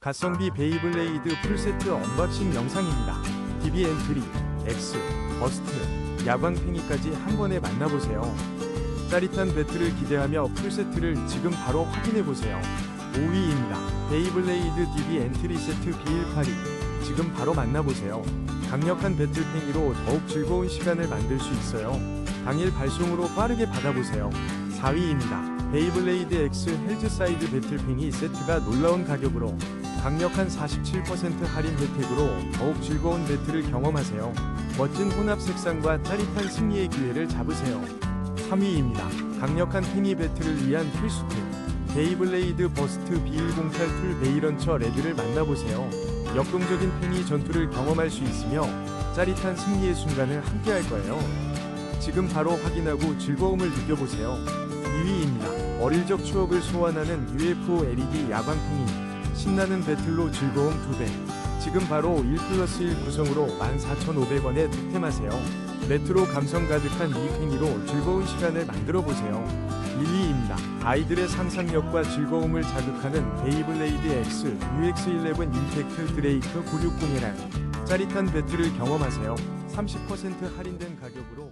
가성비 베이블레이드 풀세트 언박싱 영상입니다. DB 엔트리, X, 버스트, 야광팽이까지 한 번에 만나보세요. 짜릿한 배틀을 기대하며 풀세트를 지금 바로 확인해보세요. 5위입니다. 베이블레이드 DB 엔트리 세트 B182 지금 바로 만나보세요. 강력한 배틀팽이로 더욱 즐거운 시간을 만들 수 있어요. 당일 발송으로 빠르게 받아보세요. 4위입니다. 베이블레이드 X 헬즈사이드 배틀팽이 세트가 놀라운 가격으로 강력한 47% 할인 혜택으로 더욱 즐거운 배틀을 경험하세요. 멋진 혼합 색상과 짜릿한 승리의 기회를 잡으세요. 3위입니다. 강력한 팽이 배틀을 위한 필수템 베이블레이드 버스트 B108 툴 베이런처 레드를 만나보세요. 역동적인 팽이 전투를 경험할 수 있으며 짜릿한 승리의 순간을 함께할 거예요. 지금 바로 확인하고 즐거움을 느껴보세요. 2위입니다. 어릴 적 추억을 소환하는 UFO LED 야광팽이 신나는 배틀로 즐거움 2배 지금 바로 1 플러스 1 구성으로 14,500원에 득템하세요. 레트로 감성 가득한 이 팽이로 즐거운 시간을 만들어 보세요. 1위입니다. 아이들의 상상력과 즐거움을 자극하는 베이블레이드 X UX11 임팩트 드레이크 960이랑 짜릿한 배틀을 경험하세요. 30% 할인된 가격으로